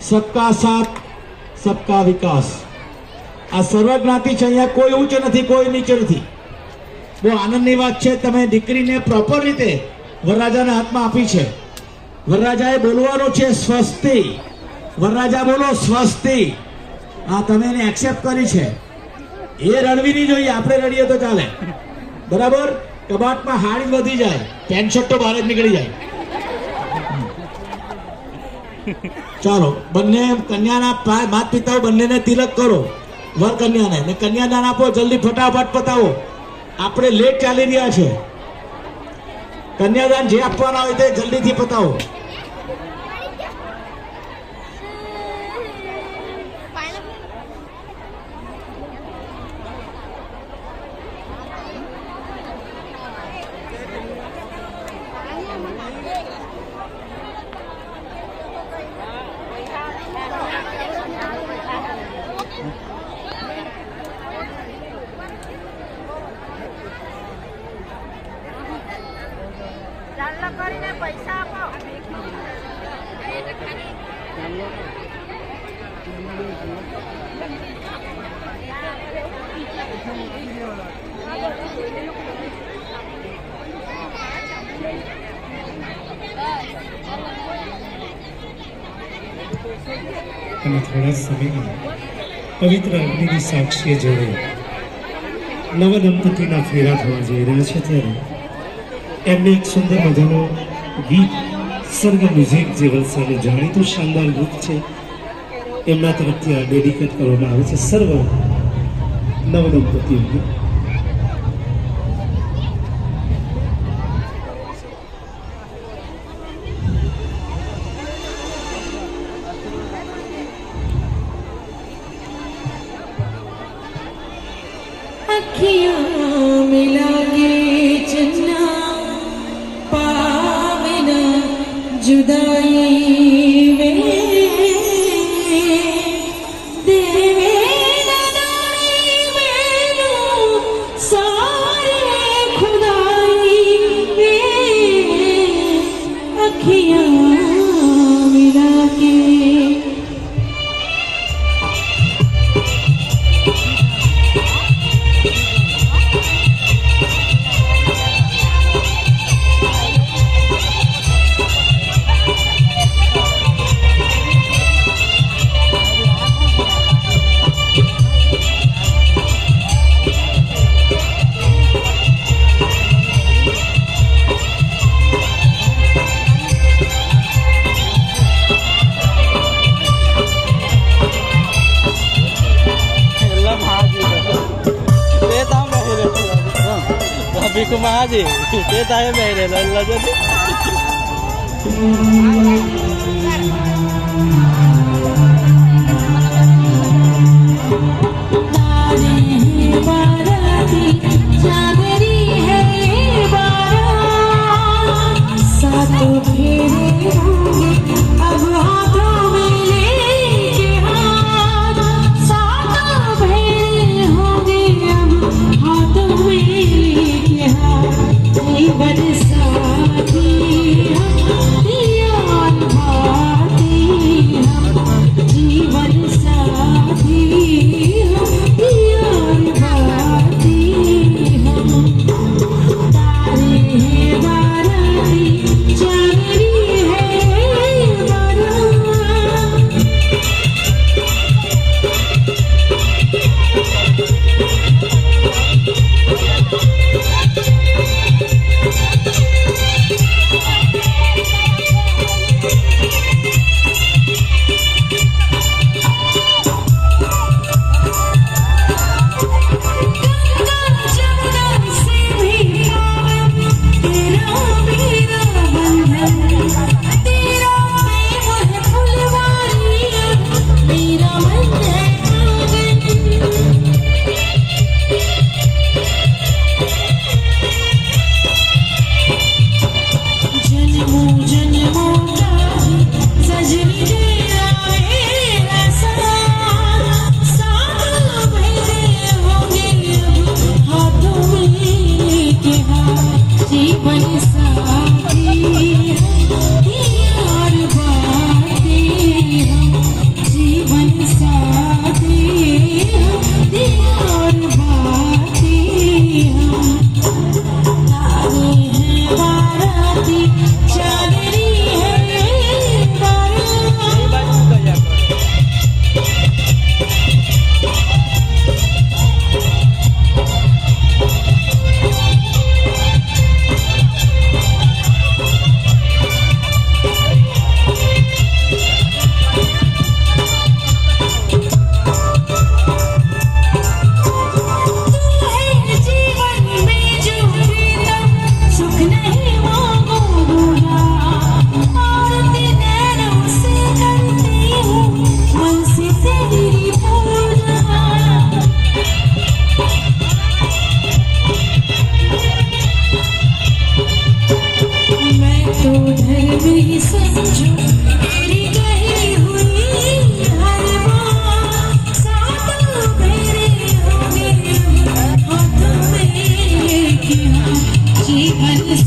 સબકા સાથ સબકા વિકાસ આ સર્વજ્ઞાતિ છે, અહીંયા કોઈ ઊંચ નથી, કોઈ નીચે નથી. બહુ આનંદની વાત છે, તમે દીકરીને પ્રોપર રીતે વરરાજાના હાથમાં આપી છે. વરરાજાએ બોલવાનું છે, સ્વસ્તિ. વરરાજા બોલો, સ્વસ્તિ. આ તમે એને એક્સેપ્ટ કરી છે. એ રડવી નહીં જોઈએ આપણે રડીએ તો ચાલે. બરાબર? કબાટમાં હાડી વધી જાય, પેન્ટ શર્ટ તો બહાર જ નીકળી જાય. ચાલો, બંને કન્યાના માત પિતાઓ બંનેને તિલક કરો. વર કન્યાને, ને કન્યાદાન આપો, જલ્દી ફટાફટ પતાવો. આપણે લેટ ચાલી રહ્યા છે. કન્યાદાન જે આપવાના હોય તે જલ્દીથી પતાવો. અને થોડા સમયમાં પવિત્ર અગ્નિની સાક્ષીએ જોડે નવ દંપતીના ફેરા થવા જઈ રહ્યા છે ત્યારે એમને એક સુંદર મજાનું ગીત સર્ગ મ્યુઝિક જે વલસાડનું જાણીતું શાનદાર ગીત છે. એમના તરફથી આ ડેડિકેટ કરવામાં આવે છે. સર્વ નવ cô má gì? Cái tay về để lần lần cho thích Hãy subscribe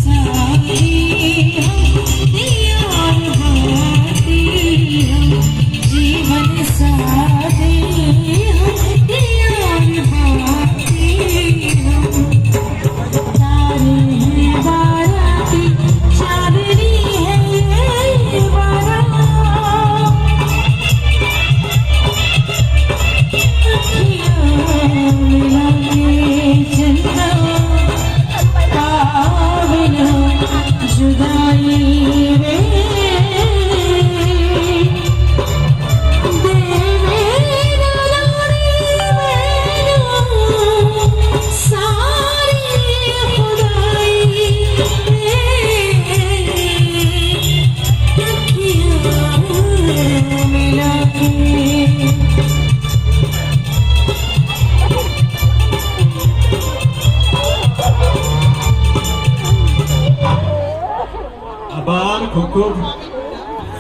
सारी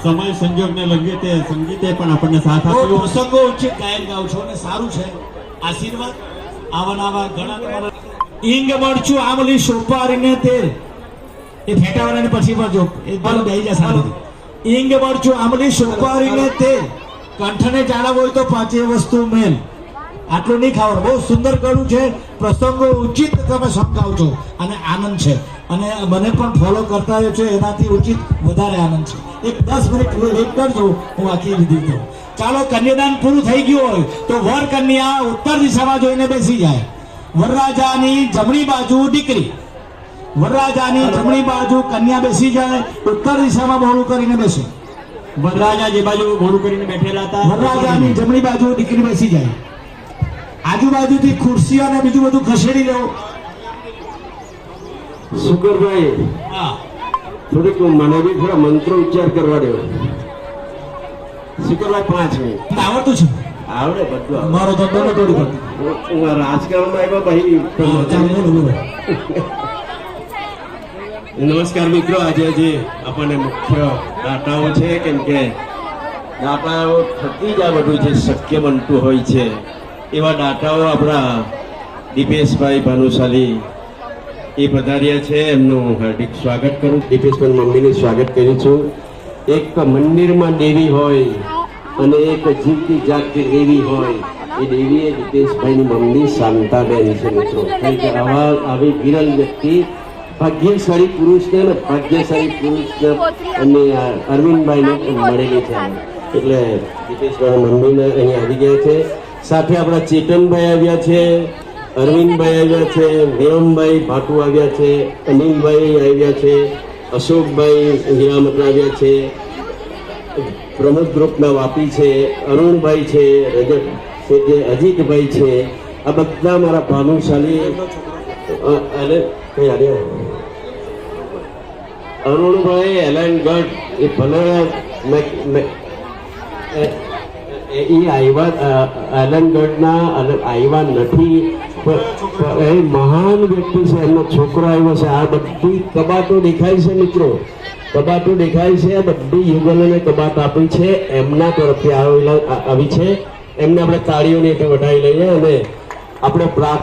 સમય સંજોગને લગીએ તે સંગીતે પણ આપણને સાથ આપ્યો. પ્રસંગો ઉચિત ગાયન ગાવ છો અને સારું છે. આશીર્વાદ. આવા ને આવા ઘણા ઈંગ મરચું આમલી સોપારીને તેલ એ ફેટાવાળાને પછી પણ જો એ ભલે બેહી જા શાંતિથી ઈંગ મરચું આમલી સોપારીને તેલ કંઠને જાળવવો હોય તો પાંચે વસ્તુ મેલ. આટલું નહીં ખાવાનું. બહુ સુંદર કરું છે. પ્રસંગો ઉચિત તમે સમજાવ છો અને આનંદ છે. અને મને પણ ફોલો કરતા રહ્યો છે એનાથી ઉચિત વધારે આનંદ છે. એક દસ મિનિટ વેઇટ કરજો હું આખી લીધી તો ચાલો કન્યાદાન પૂરું થઈ ગયું હોય તો વર કન્યા ઉત્તર દિશામાં જોઈને બેસી જાય. વરરાજાની જમણી બાજુ દીકરી. વરરાજાની જમણી બાજુ કન્યા બેસી જાય ઉત્તર દિશામાં બહોળું કરીને બેસે. વરરાજા જે બાજુ મોડું કરીને બેઠેલા હતા વરરાજાની જમણી બાજુ દીકરી બેસી જાય. આજુબાજુથી ખુરશીઓ અને બીજું બધું ખસેડી લેવું શુકરભાઈ થોડીક મને બી થોડા મંત્રો ઉચ્ચાર કરવા દેવો. શુકરભાઈ પાંચ મિનિટ. આવડતું છે. આવડે બધું મારો ધંધો ન તોડી કરતો હું- રાજકારણમાં આવ્યો ભાઈ નમસ્કાર મિત્રો આજે જે આપણને મુખ્ય દાતાઓ છે કેમ કે દાતાઓ થકી જ આ બધું જે શક્ય બનતું હોય છે એવા દાતાઓ આપણા દીપેશભાઈ ભાનુશાલી એ પધાર્યા છે. એમનું હાર્દિક સ્વાગત કરું. દીપેશ્વર મમ્મીનું સ્વાગત કરું છું. એક મંદિરમાં દેવી હોય અને એક જીવતી જાગતી દેવી હોય. એ દેવી એ દીપેશભાઈની મમ્મી શાંતાબેન છે મિત્રો. આવા આવી વિરલ વ્યક્તિ ભાગ્યશાળી પુરુષને અને ભાગ્યશાળી પુરુષને અને અરવિંદભાઈને મળેલી છે. એટલે દીપેશભાઈ મમ્મીને અહીંયા આવી ગયા છે. સાથે આપણા ચેતનભાઈ આવ્યા છે. અરવિંદભાઈ આવ્યા છે વિરમભાઈ ભાટુ આવ્યા છે, અનિલભાઈ આવ્યા છે, અશોકભાઈ હીરામત આવ્યા છે. પ્રમોદ ગ્રુપના વાપી છે, અરુણભાઈ છે, રજત છે, જે અજીતભાઈ છે. આ બધા મારા ભાનુશાલી અને અરુણભાઈ એલનગઢ એ ભલે એ- આવ્યા એલનગઢના આવ્યા નથી. મહાન વ્યક્તિ છે, એમનો છોકરો આવ્યો છે. આ બધી કબાટો દેખાય છે મિત્રો. કબાટો દેખાય છે, આ બધી યુગલોને કબાટ આપી છે. એમના તરફથી આવેલા આવી છે. એમને આપણે તાળીઓની વધારી લઈએ અને આપણે પ્રાર્થ